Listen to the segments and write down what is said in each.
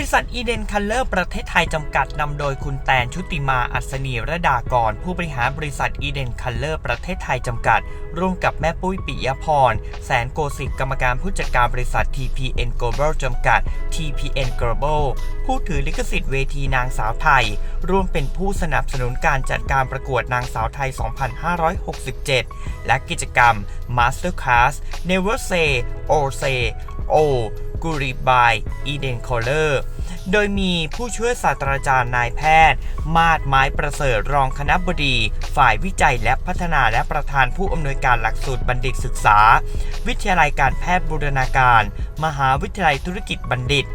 ริษัทอีเดนคัลเลอร์ประเทศไทยจำกัดนำโดยคุณแตนชุติมาอัศนีระดากร ผู้บริหารบริษัทอีเดนคัลเลอร์ประเทศไทยจำกัด ร่วมกับแม่ปุ้ยปิยพร แสนโกสิกกรรมการผู้จัดการบริษัท TPN Global จำกัด TPN Global ผู้ถือลิขสิทธิ์เวทีนางสาวไทย ร่วมเป็นผู้สนับสนุนการจัดการประกวดนางสาวไทย 2567 และกิจกรรม Masterclass Never Say or Say Oh Goodbye Eden Color โดยมีผู้ช่วยศาสตราจารย์นายแพทย์ มาดไม้ประเสริฐรองคณะบดี ฝ่ายวิจัยและพัฒนาและประธานผู้อำนวยการหลักสูตรบัณฑิตศึกษา วิทยาลัยการแพทย์บูรณาการ มหาวิทยาลัยธุรกิจบัณฑิต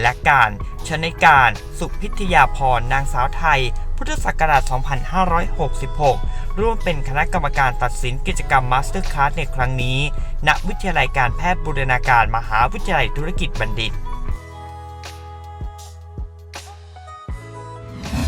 และการชนการสุพิทยาพรนางสาวไทย พุทธศักราช 2566 ร่วมเป็นคณะกรรมการตัดสินกิจกรรมมาสเตอร์คลาสในครั้งนี้ ณ วิทยาลัยการแพทย์บูรณาการมหาวิทยาลัยธุรกิจบัณฑิต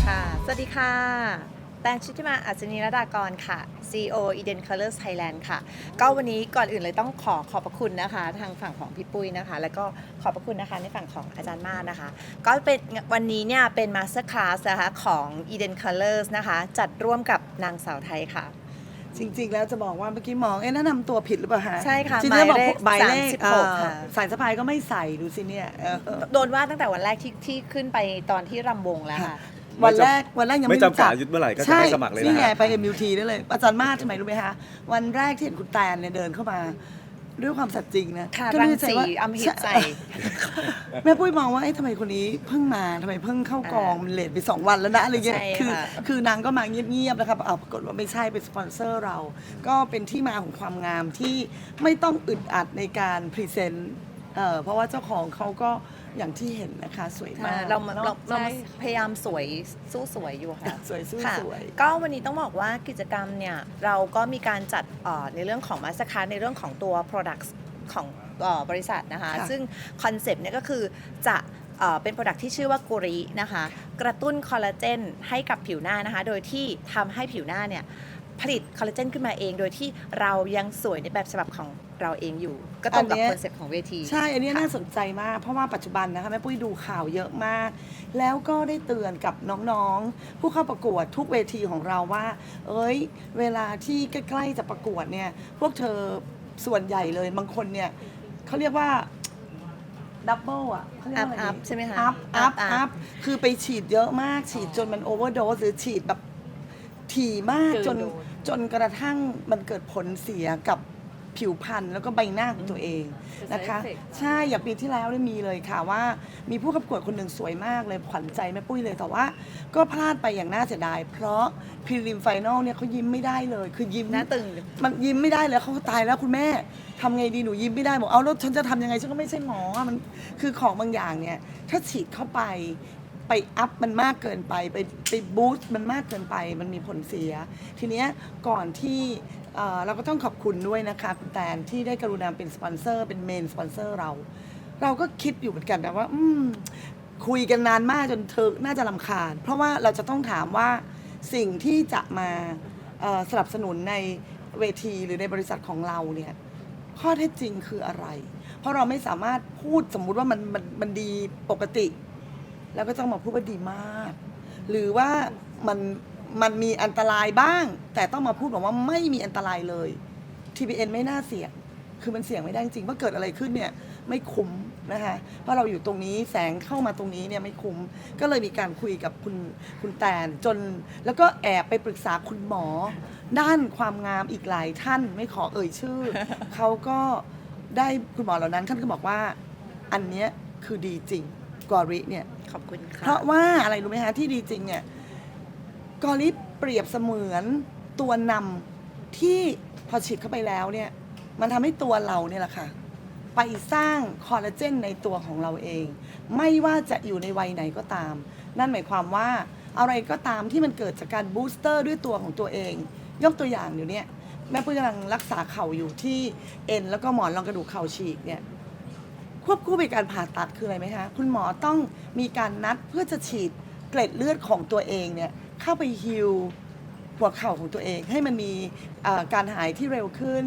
ค่ะ สวัสดีค่ะ แตงชุติมาอัศนีรดากรค่ะ CEO Eden Colors Thailand ค่ะ ก็วันนี้ก่อนอื่นเลยต้องขอขอบพระคุณนะคะ ทางฝั่งของพี่ปุ้ยนะคะ แล้วก็ขอบพระคุณนะคะในฝั่งของอาจารย์มาศนะคะ ก็เป็นวันนี้เนี่ยเป็น Master Class นะคะของ Eden Colors นะคะ จัดร่วมกับนางสาวไทยค่ะ จริงๆ แล้วจะบอกว่าเมื่อกี้มอง เอ๊ะแนะนำตัวผิดหรือเปล่าฮะใช่ค่ะจริงๆแล้วบอกหมายเลขหมายเลข36เอ่อค่ะ สายสะพายก็ไม่ใส่ดูสิเนี่ยเออ โดนว่าตั้งแต่วันแรกที่ที่ขึ้นไปตอนที่รำวงแล้วค่ะ วันแรกวันแรกยังไม่ไม่จำรู้จักักดอายุเมื่อไหร่ก็จะใช่ให้สมัครเลยนะนี่ไงฮะไป MUT ได้เลย อาจารย์มาศทำไมรู้ไหมคะวันแรกที่เห็นคุณแตนเนี่ยเดินเข้ามาด้วยความสัตย์จริงนะค่ะก็รังนึกในใจสีว่าอำมหิตใส่แม่ปุ้ยมองว่าเอ๊ะทำไมคนนี้เพิ่งมาทำไมเพิ่งเข้ากองมันเลทไปสองวันแล้วนะอะไรเงี้ยใช่คือค่ะคือนางก็มาเงียบๆนะครับเอาปรากฏว่าไม่ใช่เป็นสปอนเซอร์เรา ก็เป็นที่มาของความงามที่ไม่ต้องอึดอัดในการพรีเซนต์เอ่อเพราะว่าเจ้าของเขาก็ อย่างที่เห็นนะคะสวยมาก เรามาเนอะเราเราใช่มาพยายามสวยสู้สวยอยู่ค่ะสวยสู้ค่ะสวย ก็วันนี้ต้องบอกว่ากิจกรรมเนี่ย เราก็มีการจัดเอ่อในเรื่องของมาสคาในเรื่องของตัว Products ของเอ่อบริษัทนะคะค่ะซึ่งคอนเซปต์เนี่ยก็คือจะเอ่อเป็น Product ที่ชื่อว่ากุรินะคะ กระตุ้นคอลลาเจนให้กับผิวหน้านะคะ โดยที่ทำให้ผิวหน้าเนี่ย ผลิตคอลลาเจนขึ้นมาเองโดยที่เรายังสวยในแบบฉบับของเราเองอยู่ ก็ตรงกับอันเนี้ย คอนเซปต์ของเวที ใช่ อันนี้ค่ะน่าสนใจมาก เพราะว่าปัจจุบันนะคะแม่ปุ้ยดูข่าวเยอะมาก แล้วก็ได้เตือนกับน้องๆ ผู้เข้าประกวดทุกเวทีของเราว่า เอ้ย เวลาที่ใกล้ๆจะประกวดเนี่ย พวกเธอส่วนใหญ่เลย บางคนเนี่ยเขาเรียกว่าดับเบิลอะเขาเรียกว่าอะไร up up ใช่ไหมคะอัพอัพ up up อัพคือไปฉีดเยอะมาก ฉีดจนมันโอเวอร์โดสหรือฉีดแบบถี่มากเกินจนโดส จนกระทั่งมันเกิดผลเสียกับผิวพรรณแล้วก็ใบหน้าของตัวเองนะคะใช่อย่างปีที่แล้วเนี่ยมีเลยค่ะว่า มีผู้ประกวดคนหนึ่งสวยมากเลยขวัญใจแม่ปุ้ยเลยแต่ว่า ก็พลาดไปอย่างน่าเสียดาย เพราะพรีลิมไฟแนลเนี่ยเขายิ้มไม่ได้เลย คือยิ้มหน้าตึงมันยิ้มไม่ได้แล้วเขาตายแล้วคุณแม่ทำไงดีหนูยิ้มไม่ได้บอกเอาแล้วฉันจะทำยังไงฉันก็ไม่ใช่หมออะมันคือของบางอย่างเนี่ยถ้าฉีดเข้าไป ไปอัพมันมากเกินไป ไปไปบูสต์มันมากเกินไป มันมีผลเสีย ทีเนี้ยก่อนที่เอ่อเราก็ต้องขอบคุณด้วยนะคะคุณแตนที่ได้กรุณาเป็นสปอนเซอร์เป็นเมนสปอนเซอร์เรา เราก็คิดอยู่เหมือนกันนะว่า อืม คุยกันนานมากจนเธอน่าจะลำคาญ เพราะว่าเราจะต้องถามว่าสิ่งที่จะมาเอ่อสนับสนุนในเวทีหรือในบริษัทของเราเนี่ย ข้อเท็จจริงคืออะไร เพราะเราไม่สามารถพูดสมมุติว่ามันมันมันดีปกติ แล้วก็ต้องมาพูดว่าดีมาก หรือว่ามันมันมีอันตรายบ้าง แต่ต้องมาพูดบอกว่าไม่มีอันตรายเลย TPN ไม่น่าเสี่ยง คือมันเสี่ยงไม่ได้จริงว่าเกิดอะไรขึ้นเนี่ยไม่คุ้มนะคะ เพราะเราอยู่ตรงนี้แสงเข้ามาตรงนี้เนี่ยไม่คุ้ม ก็เลยมีการคุยกับคุณคุณแตนจน แล้วก็แอบไปปรึกษาคุณหมอ ด้านความงามอีกหลายท่านไม่ขอเอ่ยชื่อ เขาก็ได้คุณหมอเหล่านั้นท่านก็บอกว่าอันเนี้ยคือดีจริง กอริเนี่ยขอบคุณค่ะเพราะว่าอะไรรู้ไหมฮะที่ดีจริงเนี่ยกอลิฟเปรียบเสมือนตัวนำที่พอฉีดเข้าไปแล้วเนี่ย มันทำให้ตัวเราเนี่ยแหละค่ะ ไปสร้างคอลลาเจนในตัวของเราเอง ไม่ว่าจะอยู่ในวัยไหนก็ตาม นั่นหมายความว่าอะไรก็ตามที่มันเกิดจากการบูสเตอร์ด้วยตัวของตัวเอง ยกตัวอย่างอยู่เนี่ย แม่ปุ้ยกำลังรักษาเข่าอยู่ที่เอ็นแล้วก็หมอนรองกระดูกเข่าฉีกเนี่ย ควบคู่ไปการผ่าตัดคืออะไรไหมคะคุณหมอต้องมีการนัดเพื่อจะฉีดเกล็ดเลือดของตัวเองเนี่ยเข้าไปฮิวหัวเข่าของตัวเองให้มันมีเอ่อการหายที่เร็วขึ้น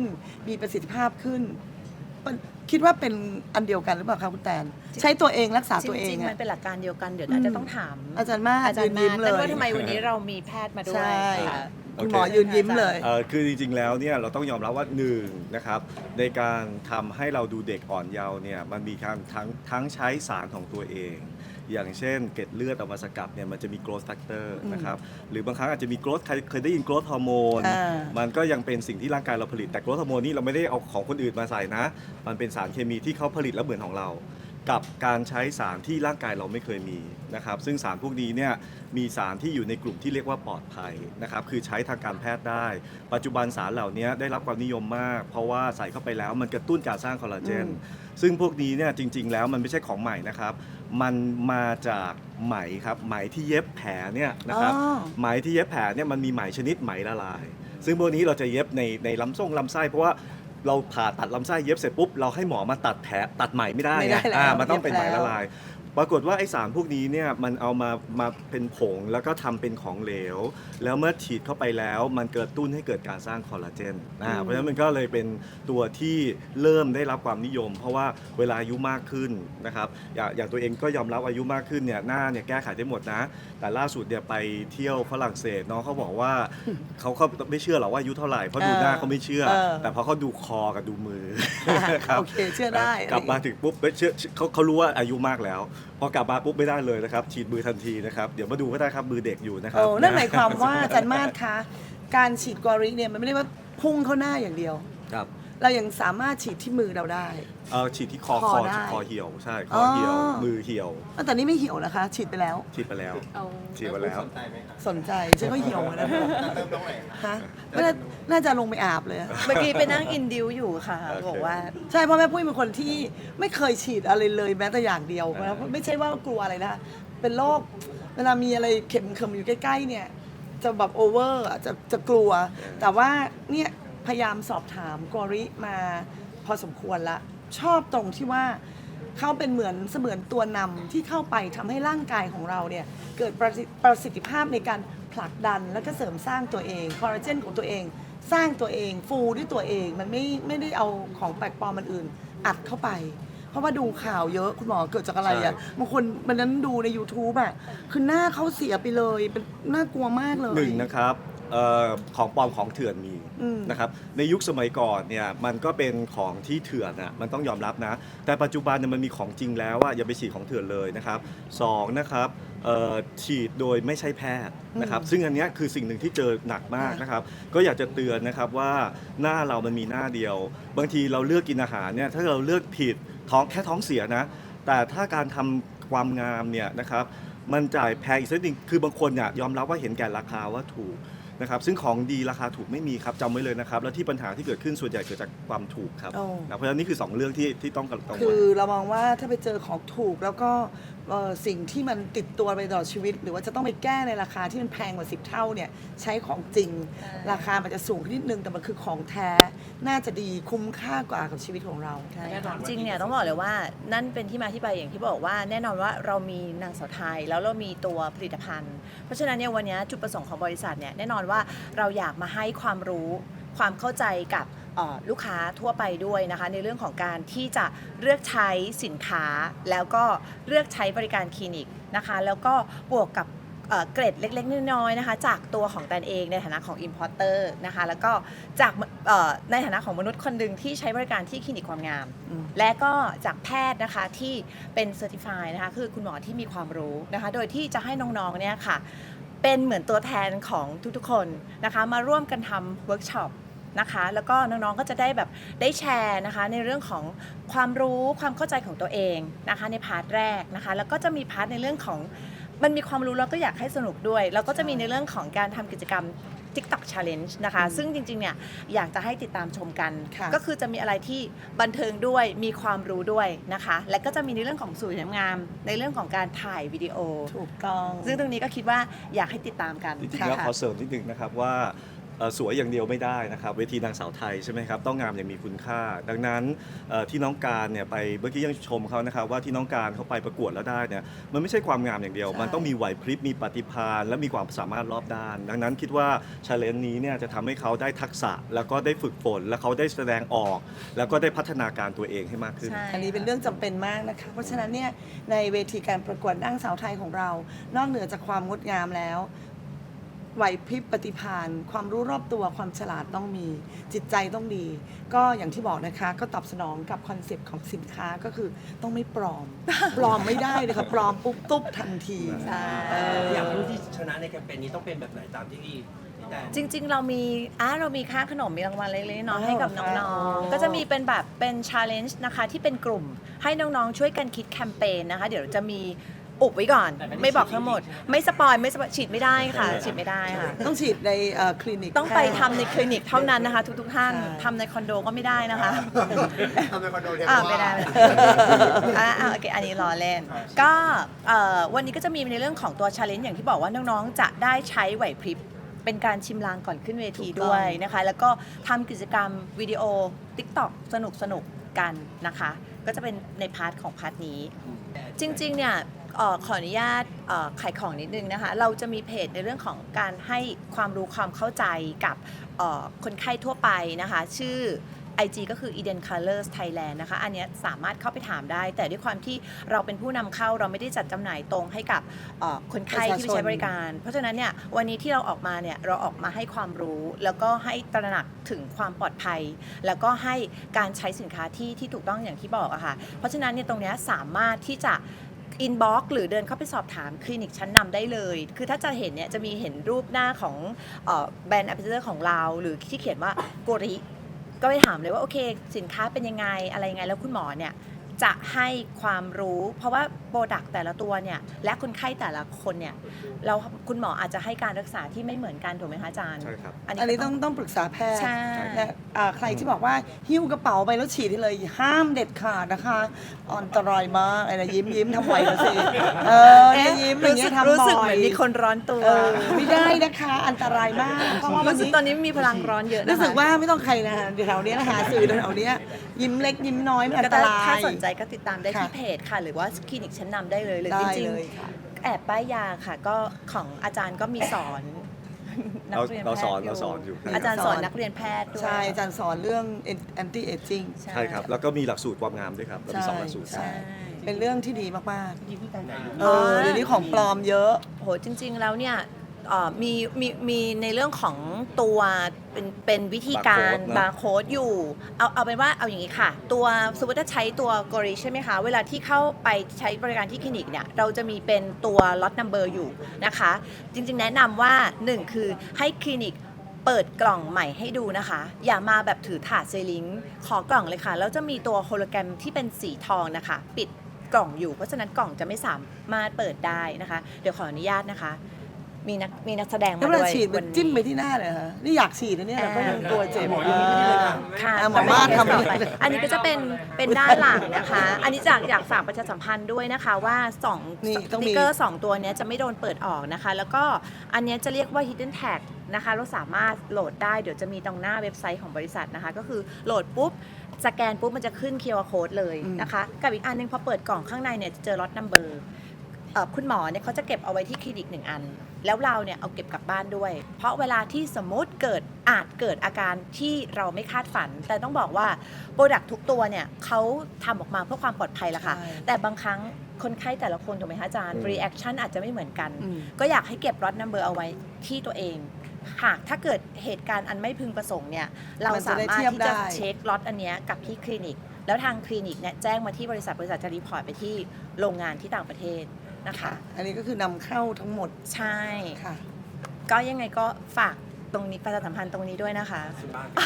มีประสิทธิภาพขึ้นมันคิดว่าเป็นอันเดียวกันหรือเปล่าคะคุณแตน ใช้ตัวเองรักษาจตัวเองริงๆอะมันเป็นหลักการเดียวกันเดี๋ยวอาจจะต้องถาม อาจารย์มากอาจารยืย์นมายิ้มเลแต่ยว่าทำไมวันนี้เรามีแพทย์มาด้วยใช่ ค่ะคุณหมอยืนยิ้มเลย เอ่อคือจริงๆแล้วเนี่ยเราต้องยอมรับว่าหนึ่งนะครับในการทำให้เราดูเด็กอ่อนเยาว์เนี่ยมันมีการทั้งทั้งใช้สารของตัวเอง อย่างเช่นเกล็ดเลือดเอามาสกัดเนี่ยมันจะมี growth factor อืมนะครับหรือบางครั้งอาจจะมี growth ใครเคยได้ยิน growth hormone อ่ามันก็ยังเป็นสิ่งที่ร่างกายเราผลิตแต่ growth hormone นี่เราไม่ได้เอาของคนอื่นมาใส่นะ มันเป็นสารเคมีที่เขาผลิตแล้วเหมือนของเรา กับการใช้สารที่ร่างกายเราไม่เคยมีนะครับ ซึ่งสารพวกนี้เนี่ยมีสารที่อยู่ในกลุ่มที่เรียกว่าปลอดภัยนะครับ คือใช้ทางการแพทย์ได้ ปัจจุบันสารเหล่านี้ได้รับความนิยมมาก เพราะว่าใส่เข้าไปแล้วมันกระตุ้นการสร้างคอลลาเจนอืมซึ่งพวกนี้เนี่ยจริง ๆ แล้วมันไม่ใช่ของใหม่นะครับ มันมาจากไหมครับไหมที่เย็บแผลเนี่ยนะครับอ๋อไหมที่เย็บแผลเนี่ยมันมีไหมชนิดไหมละลาย ซึ่งพวกนี้เราจะเย็บในในลำส่งลำไส้เพราะว่า เราผ่าตัดลำไส้เย็บเสร็จปุ๊บเราให้หมอมาตัดแผลตัดไหมไม่ได้ไม่ได้ไงแล้วอ่ามันต้องเป็นไหมเย็บแล้วละลาย ปรากฏว่าไอสารพวกนี้เนี่ยมันเอามามาเป็นผงแล้วก็ทำเป็นของเหลว แล้วเมื่อฉีดเข้าไปแล้ว มันเกิดตุ้นให้เกิดการสร้างคอลลาเจนอ่าเพราะฉะนั้นมันก็เลยเป็นตัวที่เริ่มได้รับความนิยม เพราะว่าเวลาอายุมากขึ้นนะครับอย่างอย่างตัวเองก็ยอมรับอายุมากขึ้นเนี่ยหน้าเนี่ยแก้ไขได้หมดนะ แต่ล่าสุดเนี่ยไปเที่ยวฝรั่งเศสน้องเขาบอกว่าเขาเขาไม่เชื่อหรอกว่าอายุเท่าไหร่เพราะดูหน้าเขาไม่เชื่อ เออ แต่พอเขาดูคอกับดูมือครับ โอเค เชื่อได้ กลับมาถึงปุ๊บเอ้ยเชื่อเขาเขารู้ว่าอายุมากแล้วพอกลับมาปุ๊บไม่ได้เลยนะครับฉีดมือทันทีนะครับเดี๋ยวมาดูก็ได้ครับมือเด็กอยู่นะครัโอ้นั่นหมายความว่าอาจารย์มาศคะการฉีดกอริเนี่ยมันไม่ได้ว่าพุ่งเข้าหน้าอย่างเดียว ครับ เรายังสามารถฉีดที่มือเราได้ เออฉีดที่คอคอคอได้คอเหี่ยวใช่คอเหี่ยวอ๋อมือเหี่ยวอะแต่นี่ไม่เหี่ยวนะคะ ฉีดไปแล้ว ฉีดไปแล้วฉีดไปแล้วสนใจฉันก็เหี่ยวเหมือนกันฮะไม่น่าน่าจะลงไปอาบเลยอะเมื่อกี้ไปนั่งอินดิวอยู่ค่ะ โอเค บอกว่า ใช่เพราะแม่ปุ้ยเป็นคนที่ไม่เคยฉีดอะไรเลยแม้แต่อย่างเดียวนะไม่ใช่ว่ากลัวอะไรนะเป็นโรคเวลามีอะไรเข็มเข็มอยู่ใกล้ ๆ เนี่ย จะแบบโอเวอร์อะจะจะกลัว แต่ว่าเนี่ย พยายามสอบถามกอริมาพอสมควรละ ชอบตรงที่ว่าเขาเป็นเหมือนเสมือนตัวนำที่เข้าไปทำให้ร่างกายของเราเนี่ยเกิดประสิทประสิทธิภาพในการผลักดันแล้วก็เสริมสร้างตัวเองคอลลาเจนของตัวเอง สร้างตัวเองฟูด้วยตัวเองมันไม่ไม่ได้เอาของแปลกปลอมมันอื่น อัดเข้าไป เพราะว่าดูข่าวเยอะคุณหมอเกิดจากอะไรอะใช่บางคนมันนั้นดูใน YouTube อะคือหน้าเขาเสียไปเลยเป็นน่ากลัวมากเลย หนึ่งนะครับ เอ่อของปลอมของเถื่อนมีอืม นะครับในยุคสมัยก่อนเนี่ยมันก็เป็นของที่เถื่อนนะมันต้องยอมรับนะ แต่ปัจจุบันเนี่ยมันมีของจริงแล้วว่าอย่าไปฉีดของเถื่อนเลยนะครับสองนะครับเอ่อฉีดโดยไม่ใช่แพทย์นะครับซึ่งอันเนี้ยคือสิ่งหนึ่งที่เจอหนักมากนะครับ ก็อยากจะเตือนนะครับว่าหน้าเรามันมีหน้าเดียว บางทีเราเลือกกินอาหารเนี่ยถ้าเราเลือกผิดท้องแค่ท้องเสียนะ แต่ถ้าการทำความงามเนี่ยนะครับ มันจ่ายแพงอีกสักนิดนึงคือบางคนเนี่ยยอมรับว่าเห็นแก่ราคาว่าถูก นะครับซึ่งของดีราคาถูกไม่มีครับจำไว้เลยนะครับ แล้วที่ปัญหาที่เกิดขึ้นส่วนใหญ่เกิดจากความถูกครับโอ้ นะเพราะฉะนั้นนี่คือ 2 เรื่องที่ที่ต้องกังวคืลอเรามองว่าถ้าไปเจอของถูกแล้วก็เอ่อสิ่งที่มันติดตัวไปตลอดชีวิต หรือว่าจะต้องไปแก้ในราคาที่มันแพงกว่า 10 เท่าเนี่ยใช้ของจริงใช่ราคามันจะสูงขึ้นนิดนึง แต่มันคือของแท้ น่าจะดีคุ้มค่ากว่ากับชีวิตของเรา ใช่ค่ะจริงเนี่ยต้องบอกเลยว่านั่นเป็นที่มาที่ไปอย่างที่บอกว่า แน่นอนว่าเรามีนางสาวไทยแล้วเรามีตัวผลิตภัณฑ์ เพราะฉะนั้นเนี่ยวันนี้จุดประสงค์ของบริษัทเนี่ยแน่นอนว่าเราอยากมาให้ความรู้ความเข้าใจกับลูกค้าทั่วไปด้วยนะคะในเรื่องของการที่จะเลือกใช้สินค้า แล้วก็เลือกใช้บริการคลินิกนะคะแล้วก็บวกกับเกรดเล็กๆน้อยๆนะคะจากตัวของแตนเองในฐานะของ Importer นะคะแล้วก็จากในฐานะของมนุษย์คนหนึ่งที่ใช้บริการที่คลินิกความงามมและก็จากแพทย์นะคะที่เป็น Certified นะคะคือคุณหมอที่มีความรู้นะคะโดยที่จะให้น้องๆเนี่ยค่ะ เป็นเหมือนตัวแทนของทุกๆคนนะคะ มาร่วมกันทำเวิร์กช็อปนะคะ แล้วก็น้องๆก็จะได้แบบได้แชร์นะคะ ในเรื่องของความรู้ความเข้าใจของตัวเองนะคะ ในพาร์ทแรกนะคะ แล้วก็จะมีพาร์ทในเรื่องของมันมีความรู้แล้วก็อยากให้สนุกด้วย แล้วก็จะมีในเรื่องของการทำกิจกรรม TikTok Challenge นะคะ ซึ่งจริงๆเนี่ยอยากจะให้ติดตามชมกัน ค่ะก็คือจะมีอะไรที่บันเทิงด้วยมีความรู้ด้วยนะคะ และก็จะมีในเรื่องของสวยงาม ในเรื่องของการถ่ายวิดีโอ ถูกต้อง ซึ่งตรงนี้ก็คิดว่าอยากให้ติดตามกันจริงๆแล้วค่ะขอเสริมนิดนึงนะครับว่าเอ่อ สวยอย่างเดียวไม่ได้นะครับเวทีนางสาวไทยใช่ไหมครับต้องงามอย่างมีคุณค่า ดังนั้นเอ่อที่น้องการเนี่ยไปเมื่อกี้ยังชมเขานะครับว่าที่น้องการเขาไปประกวดแล้วได้เนี่ยมันไม่ใช่ความงามอย่างเดียวใช่มันต้องมีไหวพริบมีปฏิภาณและมีความสามารถรอบด้าน ดังนั้นคิดว่าชาเลนจ์นี้เนี่ยจะทำให้เขาได้ทักษะแล้วก็ได้ฝึกฝน แล้วเขาได้แสดงออก แล้วก็ได้พัฒนาการตัวเองให้มากขึ้นใช่อันนี้เป็นเรื่องจำเป็นมากนะคะเพราะฉะนั้นเนี่ยในเวทีการประกวดนางสาวไทยของเรา นอกเหนือจากความงดงามแล้ว ไหวพริบปฏิภาณความรู้รอบตัวความฉลาดต้องมี จิตใจต้องดี ก็อย่างที่บอกนะคะ ก็ตอบสนองกับคอนเซปต์ของสินค้าก็คือต้องไม่ปลอม ปลอมไม่ได้เลยค่ะปลอมปุ๊บตุ๊บทันทีใช่อย่างผู้ที่ชนะในแคมเปญนี้ต้องเป็นแบบไหนตามที่พี่แดนจริง ๆ เรามีอะเรามีค่าขนมมีรางวัลเล็กๆน้อยๆให้กับอ๋อน้องอ๋อๆก็จะมีเป็นแบบเป็นชาเลนจ์นะคะที่เป็นกลุ่ม ให้น้องๆช่วยกันคิดแคมเปญนะคะ เดี๋ยวจะมี อุบไว้ก่อนแต่ไม่ได้ไม่บอกฉีดทั้งหมด ไม่สปอยไม่สปอยฉีดไม่ได้ค่ะ ฉีดไม่ได้ค่ะ ต้องฉีดในเอ่อคลินิกต้องไปทำในคลินิกเท่านั้นนะคะ ทุกๆท่านใช่ทำในคอนโดก็ไม่ได้นะคะ ทำในคอนโดเรียกอ่าว่าไม่ได้อ่าอ่าโอเค อันนี้ล้อเล่น ก็เอ่อวันนี้ก็จะมีในเรื่องของตัวชาเลนจ์อย่างที่บอกว่าน้องๆ จะได้ใช้ไหวพริบ เป็นการชิมลางก่อนขึ้นเวทีด้วยนะคะ แล้วก็ทำกิจกรรมวิดีโอ TikTok สนุกสนุกๆกันนะคะ ก็จะเป็นในพาร์ทของพาร์ทนี้ จริงๆเนี่ย เอ่อขออนุญาตเอ่อขายของนิดนึงนะคะ เราจะมีเพจในเรื่องของการให้ความรู้ความเข้าใจกับเอ่อคนไข้ทั่วไปนะคะ ชื่อ IG ก็คือ Eden Colors Thailand นะคะ อันเนี้ยสามารถเข้าไปถามได้ แต่ด้วยความที่เราเป็นผู้นำเข้าเราไม่ได้จัดจำหน่ายตรงให้กับเอ่อคนไข้ที่ไปใช้บริการ เพราะฉะนั้นเนี่ยวันนี้ที่เราออกมาเนี่ยเราออกมาให้ความรู้แล้วก็ให้ตระหนักถึงความปลอดภัย แล้วก็ให้การใช้สินค้าที่ที่ถูกต้องอย่างที่บอกอะค่ะ เพราะฉะนั้นเนี่ยตรงเนี้ยสามารถที่จะ อินบ็อกหรือเดินเข้าไปสอบถามคลินิกชั้นนำได้เลย คือถ้าจะเห็นเนี่ยจะมีเห็นรูปหน้าของเอ่อแบรนด์แอปเปิลของเรา หรือที่เขียนว่าโกริก็ไปถามเลยว่าโอเค สินค้าเป็นยังไงอะไรยังไงแล้วคุณหมอเนี่ยจะให้ความรู้ เพราะว่า โปรดักต์แต่ละตัวเนี่ยและคนไข้แต่ละคนเนี่ยเราคุณหมออาจจะให้การรักษาที่ไม่เหมือนกันถูกไหมคะอาจารย์ใช่ครับ อันนี้ต้องต้องปรึกษาแพทย์ใช่ และอ่าใครที่บอกว่าหิ้วกระเป๋าไปแล้วฉีดให้เลยห้ามเด็ดขาดนะคะอันตรายมากอะไรยิ้มยิ้มทำบ่อยมาสิเออเนี่ยยิ้มอย่างเงี้ยทำบ่อยรู้สึกเหมือนมีคนร้อนตัวเออไม่ได้นะคะ อันตรายมากเพราะว่าวันรู้สึกนี้ ตอนนี้มีพลังร้อนเยอะนะคะรู้สึกว่าไม่ต้องใครนะแถวๆเนี้ยนะคะสื่อแถวๆเนี้ยยิ้มเล็กยิ้มน้อยมันอันตก็ถ้าราย ถ้าสนใจก็ติดตามได้ที่ค่ะ เพจค่ะ หรือว่าคลินิกชั้นนำได้เลยหรือได้จริงเลยค่ะ ๆแอบป้ายยาค่ะ ก็ของอาจารย์ก็มีสอนนักเรียนแพเราทย์สอนเราสอนอยู่ครับ อาจารย์สอนนักเรียนแพทย์ด้วย ใช่อาจารย์สอนเรื่อง anti aging ใช่ใช่ครับ แล้วก็มีหลักสูตรความงามด้วยครับเรามีสองหลักสูตร ใช่ใช่เป็นเรื่องที่ดีมากที่พี่แดนถ่ายรูปๆเออเดี๋ยวนี้ของปลอมเยอะ โหจริง ๆ แล้วเนี่ย เอ่อมีมีมีในเรื่องของตัวเป็นเป็นวิธีการ Barcode นะบาร์โค้ดอยู่ เอาเอาเป็นว่าเอาอย่างนี้ค่ะ ตัวสมมติถ้าใช้ตัวกริใช่ไหมคะ เวลาที่เข้าไปใช้บริการที่คลินิกเนี่ยเราจะมีเป็นตัวล็อตนัมเบอร์อยู่นะคะ จริงๆ แนะนำว่า 1 คือให้คลินิกเปิดกล่องใหม่ให้ดูนะคะ อย่ามาแบบถือถาดเซลิงขอกล่องเลยค่ะ แล้วจะมีตัวโฮโลแกรมที่เป็นสีทองนะคะ ปิดกล่องอยู่ เพราะฉะนั้นกล่องจะไม่สามารถเปิดได้นะคะ เดี๋ยวขออนุญาตนะคะ มีนักมีนักแสดงแล้วมาเวลาด้วยฉีดมันจิ้มไปที่หน้าเลยเหรอฮะนี่อยากฉีดนะเนี่ยแต่ก็ยังกลัวเจ็บ หมอยังไม่ได้เลยค่ะ ค่ะอะหมอมาทำต่อไปอันนี้ก็จะเป็นเป็นด้านหลังนะคะ อันนี้จากอยากฝากประชาสัมพันธ์ด้วยนะคะว่าสองนี่สต้องมี ติ๊กเกอร์สองตัวเนี้ยจะไม่โดนเปิดออกนะคะ แล้วก็อันเนี้ยจะเรียกว่า hidden tag นะคะ เราสามารถโหลดได้เดี๋ยวจะมีตรงหน้าเว็บไซต์ของบริษัทนะคะ ก็คือโหลดปุ๊บ สแกนปุ๊บมันจะขึ้น QR code เลยนะคะ กับอีกอันหนึงพอเปิดกล่องข้างในเนี่ยจะเจอ lot number เอ่อคุณหมอเนี่ยเขาจะเก็บเอาไว้ที่คลินิกหนึ่งอัน แล้วเราเนี่ยเอาเก็บกลับบ้านด้วย เพราะเวลาที่สมมติเกิดอาจเกิดอาการที่เราไม่คาดฝัน แต่ต้องบอกว่าโปรดักทุกตัวเนี่ยเขาทำออกมาเพื่อความปลอดภัยละค่ะใช่แต่บางครั้งคนไข้แต่ละคนถูกไหมคะอาจารย์อืมรีแอคชั่นอาจจะไม่เหมือนกันอืมก็อยากให้เก็บรถนัมเบอร์เอาไว้ที่ตัวเอง หากถ้าเกิดเหตุการณ์อันไม่พึงประสงค์เนี่ย เรามันจะสาได้มารถเทียบที่จะได้เช็คล็อตอันเนี้ยกับที่คลินิก แล้วทางคลินิกเนี่ยแจ้งมาที่บริษัทบริษัทจะรีพอร์ตไปที่โรงงานที่ต่างประเทศ นะคะ อันนี้ก็คือนำเข้าทั้งหมดใช่ ค่ะ ก็ยังไงก็ฝากตรงนี้ประชาสัมพันธ์ตรงนี้ด้วยนะคะ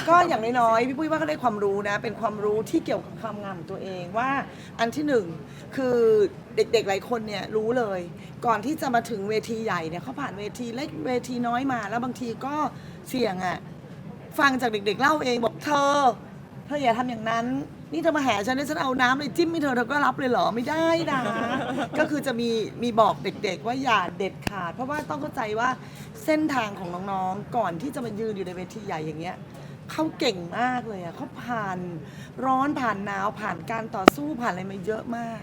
ก็อย่างน้อยๆพี่ปุ้ยว่าก็ได้ความรู้นะ เป็นความรู้ที่เกี่ยวกับความงามของตัวเองว่าอันที่หนึ่งคือเด็กๆหลายคนเนี่ยรู้เลย ก่อนที่จะมาถึงเวทีใหญ่เนี่ยเขาผ่านเวทีเล็กเวทีน้อยมา แล้วบางทีก็เสี่ยงอะ่ะฟังจากเด็ก ๆ เล่าเองบอกเธอ เธออย่าทำอย่างนั้น นี่เธอมาแห่ฉันแล้วฉันเอาน้ำเลยจิ้มให้เธอเธอก็รับเลยเหรอไม่ได้นะ ก็คือจะมีมีบอกเด็กๆว่าอย่าเด็ดขาด เพราะว่าต้องเข้าใจว่าเส้นทางของน้องๆ ก่อนที่จะมายืนอยู่ในเวทีใหญ่อย่างเงี้ยเขาเก่งมากเลยอะเขาผ่านร้อนผ่านหนาวผ่านการต่อสู้ผ่านอะไรมาเยอะมาก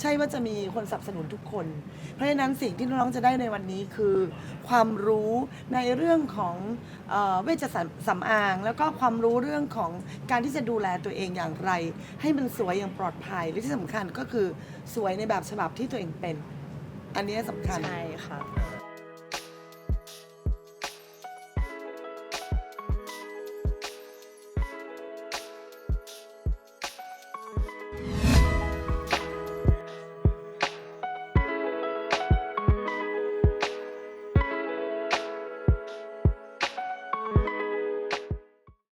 ใช่ว่าจะมีคนสนับสนุนทุกคน เพราะฉะนั้นสิ่งที่น้องๆจะได้ในวันนี้คือ ความรู้ในเรื่องของเออเวชสำอาง แล้วก็ความรู้เรื่องของการที่จะดูแลตัวเองอย่างไร ให้มันสวยอย่างปลอดภัยและที่สำคัญก็คือสวยในแบบฉบับที่ตัวเองเป็น อันนี้สำคัญ ใช่ค่ะ